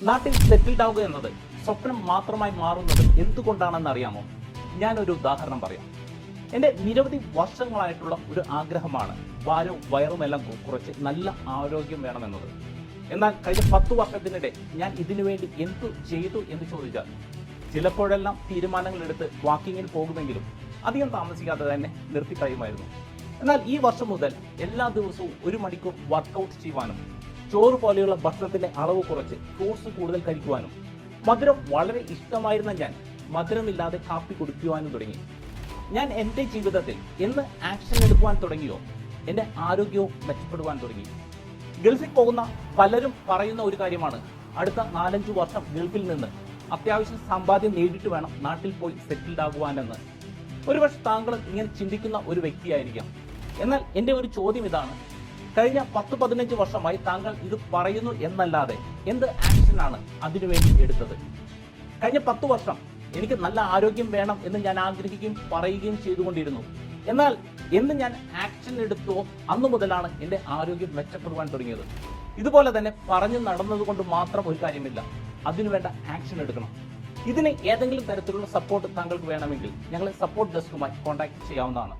നാട്ടിൽ സെറ്റിൽഡ് ആവുക എന്നത് സ്വപ്നം മാത്രമായി മാറുന്നത് എന്തുകൊണ്ടാണെന്ന് അറിയാമോ? ഞാനൊരു ഉദാഹരണം പറയാം. എന്റെ നിരവധി വർഷങ്ങളായിട്ടുള്ള ഒരു ആഗ്രഹമാണ് ഭാരവും വയറും എല്ലാം കുറച്ച് നല്ല ആരോഗ്യം വേണമെന്നത്. എന്നാൽ കഴിഞ്ഞ പത്തു വർഷത്തിനിടെ ഞാൻ ഇതിനുവേണ്ടി എന്തു ചെയ്തു എന്ന് ചോദിച്ചാൽ ചിലപ്പോഴെല്ലാം തീരുമാനങ്ങൾ എടുത്ത് വാക്കിങ്ങിന് പോകുമെങ്കിലും അധികം താമസിക്കാതെ തന്നെ നിർത്തിക്കളയുമായിരുന്നു എന്നാൽ ഈ വർഷം മുതൽ എല്ലാ ദിവസവും ഒരു മണിക്കൂർ വർക്കൗട്ട് ചെയ്യുവാനും ചോറ് പോലെയുള്ള ഭക്ഷണത്തിന്റെ അളവ് കുറച്ച് ഫ്രൂട്ട്സ് കൂടുതൽ കഴിക്കുവാനും. മധുരം വളരെ ഇഷ്ടമായിരുന്ന ഞാൻ മധുരമില്ലാതെ കാപ്പി കുടിക്കുവാനും തുടങ്ങി. ഞാൻ എന്റെ ജീവിതത്തിൽ എന്ന് ആക്ഷൻ എടുക്കുവാൻ തുടങ്ങിയോ? എന്റെ ആരോഗ്യവും മെച്ചപ്പെടുവാൻ തുടങ്ങി. ഗൾഫിൽ പോകുന്ന പലരും പറയുന്ന ഒരു കാര്യമാണ് അടുത്ത നാലഞ്ചു വർഷം ഗൾഫിൽ നിന്ന് അത്യാവശ്യം സമ്പാദ്യം നേടിയിട്ട് വേണം നാട്ടിൽ പോയി സെറ്റിൽഡ് ആകുവാനെന്ന്. ഒരുപക്ഷെ താങ്കൾ ഇങ്ങനെ ചിന്തിക്കുന്ന ഒരു വ്യക്തിയായിരിക്കാം. എന്നാൽ എന്റെ ഒരു ചോദ്യം ഇതാണ് കഴിഞ്ഞ പത്ത് പതിനഞ്ച് വർഷമായി താങ്കൾ ഇത് പറയുന്നു എന്നല്ലാതെ എന്ത് ആക്ഷനാണ് അതിനുവേണ്ടി എടുത്തത്? കഴിഞ്ഞ പത്ത് വർഷം എനിക്ക് നല്ല ആരോഗ്യം വേണം എന്ന് ഞാൻ ആഗ്രഹിക്കുകയും പറയുകയും ചെയ്തുകൊണ്ടിരുന്നു. എന്നാൽ എന്ന് ഞാൻ ആക്ഷൻ എടുത്തോ അന്നു മുതലാണ് എന്റെ ആരോഗ്യം മെച്ചപ്പെടുവാൻ തുടങ്ങിയത്. ഇതുപോലെ തന്നെ പറഞ്ഞു നടന്നതുകൊണ്ട് മാത്രം ഒരു കാര്യമില്ല. അതിനുവേണ്ട ആക്ഷൻ എടുക്കണം. ഇതിന് ഏതെങ്കിലും തരത്തിലുള്ള സപ്പോർട്ട് താങ്കൾക്ക് വേണമെങ്കിൽ ഞങ്ങളെ സപ്പോർട്ട് ഡെസ്കുമായി കോൺടാക്ട് ചെയ്യാവുന്നതാണ്.